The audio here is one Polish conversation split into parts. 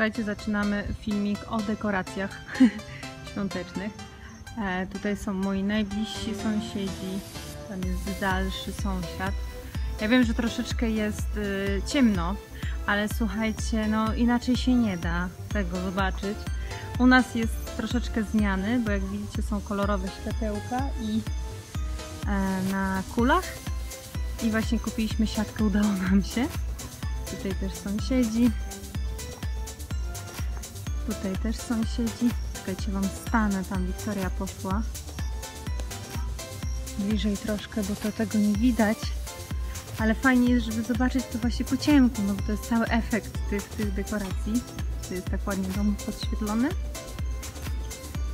Słuchajcie, zaczynamy filmik o dekoracjach świątecznych. E, tutaj są moi najbliżsi sąsiedzi, tam jest dalszy sąsiad. Ja wiem, że troszeczkę jest y, ciemno, ale słuchajcie, no inaczej się nie da tego zobaczyć. U nas jest troszeczkę zmiany, bo jak widzicie są kolorowe światełka i e, na kulach. I właśnie kupiliśmy siatkę, udało nam się. Tutaj też sąsiedzi. Tutaj też sąsiedzi. Czekajcie, wam stanę, tam Wiktoria poszła. Bliżej troszkę, bo to tego nie widać. Ale fajnie jest, żeby zobaczyć to właśnie po ciemku, no bo to jest cały efekt tych, tych dekoracji. To jest tak ładnie dom podświetlony.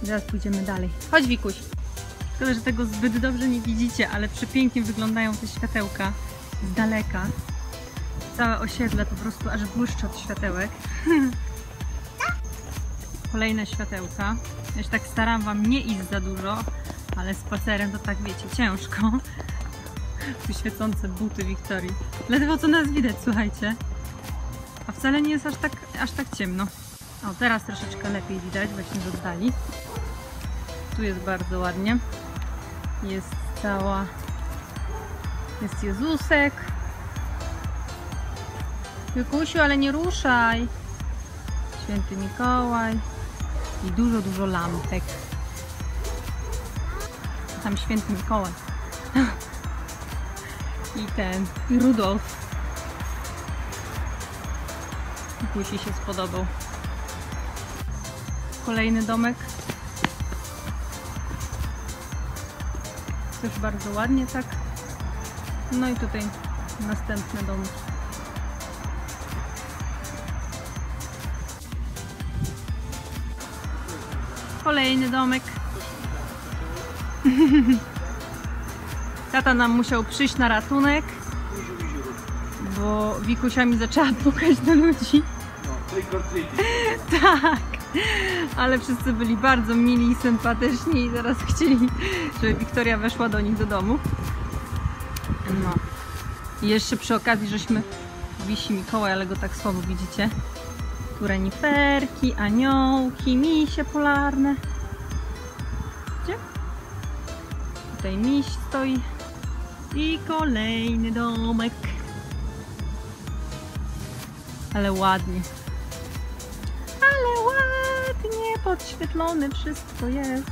Zaraz pójdziemy dalej. Chodź Wikuś! Szkoda, że tego zbyt dobrze nie widzicie, ale przepięknie wyglądają te światełka z daleka. Całe osiedle po prostu aż błyszczy od światełek. Kolejne światełka. Ja się tak staram Wam nie iść za dużo, ale spacerem to tak wiecie, ciężko. Tu świecące buty Wiktorii. Ledwo co nas widać, słuchajcie. A wcale nie jest aż tak, aż tak ciemno. O, teraz troszeczkę lepiej widać, właśnie z oddali. Tu jest bardzo ładnie. Jest cała... Jest Jezusek. Wikusiu, ale nie ruszaj. Święty Mikołaj. I dużo, dużo lampek. Tam święty Mikołaj. I ten, Rudolf. Wikusi się spodobał. Kolejny domek. Też bardzo ładnie tak. No i tutaj następne domki. Kolejny domek. Tata nam musiał przyjść na ratunek, bo Wikusia mi zaczęła pukać do ludzi. Tak, ale wszyscy byli bardzo mili i sympatyczni i zaraz chcieli, żeby Wiktoria weszła do nich do domu. No. I jeszcze przy okazji, żeśmy wisi Mikołaj, ale go tak słabo widzicie. Tu reniferki, aniołki, misie polarne. Gdzie? Tutaj miś stoi. I kolejny domek. Ale ładnie. Ale ładnie podświetlone wszystko jest.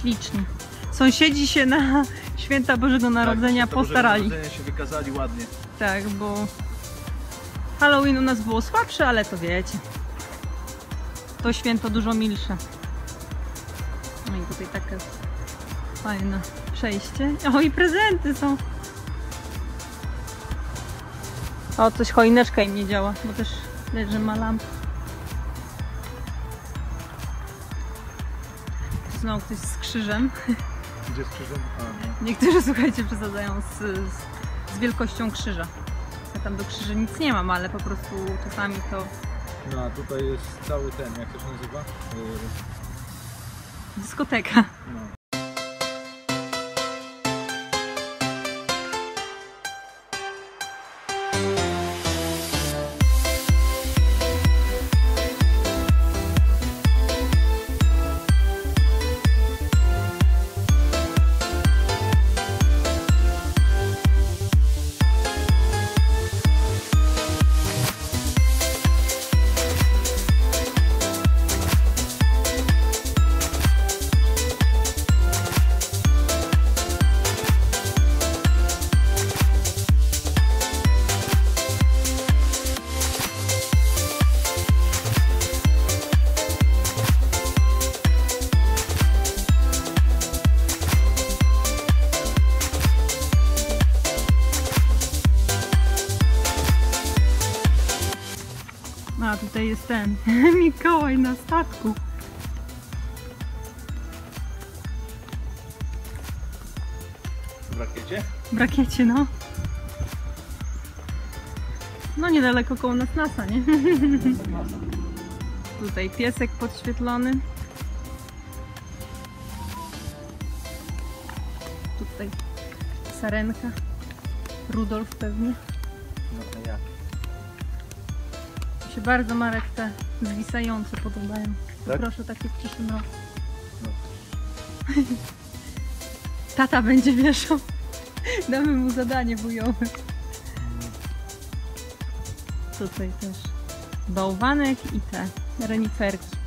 Ślicznie. Sąsiedzi się na święta Bożego Narodzenia Tak, to Bożego postarali. Narodzenia się wykazali ładnie. Tak, bo Halloween u nas było słabsze, ale to wiecie. To święto dużo milsze. No i tutaj takie fajne przejście. O i prezenty są. O, coś choineczka im nie działa, bo też że ma lampę. Znowu ktoś z krzyżem. Gdzie z krzyżem? A, no. Niektórzy, słuchajcie, przesadzają z, z, z wielkością krzyża. Ja tam do krzyży nic nie mam, ale po prostu czasami to no a tutaj jest cały ten, jak to się nazywa? Yy, dyskoteka. no. Tutaj jest ten Mikołaj na statku. W rakiecie? W rakiecie, no. No niedaleko koło nas NASA, nie? Tutaj piesek podświetlony. Tutaj sarenka. Rudolf pewnie. No to jak? Się bardzo Marek te zwisające podobają. Tak? Proszę takie w przyszłym roku. No. Tata będzie wieszał. Damy mu zadanie wujowe. Tutaj też bałwanek i te reniferki.